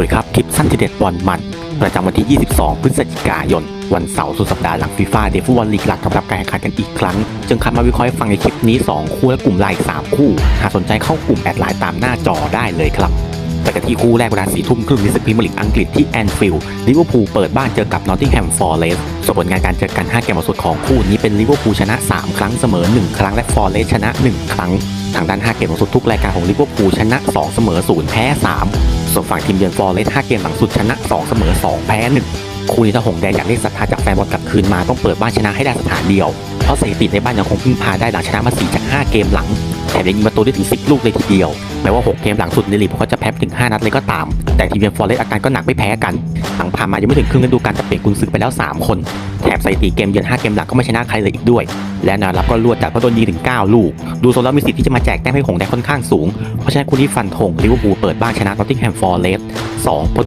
วัสดีครับ คลิปสั้นทีเด็ดบอลมัน ประจำวันที่ 22 พฤศจิกายน วันเสาร์สุดสัปดาห์หลังฟีฟ่าเดฟุตบอลลีกหลักทำรับการแข่งขันกันอีกครั้ง จึงคัดมาวิเคราะห์ฟังในคลิปนี้ 2 คู่และกลุ่มไลน์3คู่ หากสนใจเข้ากลุ่มแอดไลน์ตามหน้าจอได้เลยครับแต่กันที่คู่แรกเวลาสี่ทุ่มครึ่งในศึกพรีเมียร์ลีกอังกฤษที่แอนฟิลด์ลิเวอร์พูลเปิดบ้านเจอกับนอตติงแฮมฟอร์เรสต์ส่วนผลงานการเจอกัน 5 เกมล่าสุดของคู่นี้เป็นลิเวอร์พูลชนะ 3 ครั้งเสมอ 1 ครั้งและฟอร์เรสต์ชนะ 1 ครั้ง ทางด้าน 5 เกมล่าสุดทุกรายการของลิเวอร์พูลชนะ 2 เสมอ 0 แพ้ 3 ส่วนฝั่งทีมเยือนฟอร์เรสต์5เกมหลังสุดชนะ 2 เสมอ 2 แพ้ 1 คู่นี้ถ้าหงแดงอยากได้ศรัทธาจากแฟนบอลกลับคืนมาต้องเปิดบ้านชนะให้ได้สถานเดียว เพราะสถิติในบ้านยังคงพึ่งพาได้หลังชนะมา4จาก 5 เกมหลังแถมยังยิงประตูได้ถึง 10 ลูกเลยทีเดียว แม้ว่า 6 เกมหลังสุดในลีกพวกเขาจะแพ้ถึง 5 นัดเลยก็ตาม แต่ทีมเยือนฟอร์เรสอาการก็หนักไม่แพ้กัน หลังผ่านมายังไม่ถึงครึ่งฤดูกาลแต่เปลี่ยนกุนซือไปแล้ว 3 คน แถมสถิติเกมเยือน 5 เกมหลังก็ไม่ชนะใครเลยอีกด้วย และนวรับก็รวดจากเพราะโดนยิงถึง 9 ลูก ดูโซนแล้วมีสิทธิ์ที่จะมาแจกแต้มให้หงแดงค่อนข้างสูง เพราะฉะนั้นคู่นี้ฟันธงลิเวอร์พูลเปิดบ้านชนะนอตติงแฮมฟอร์เรส2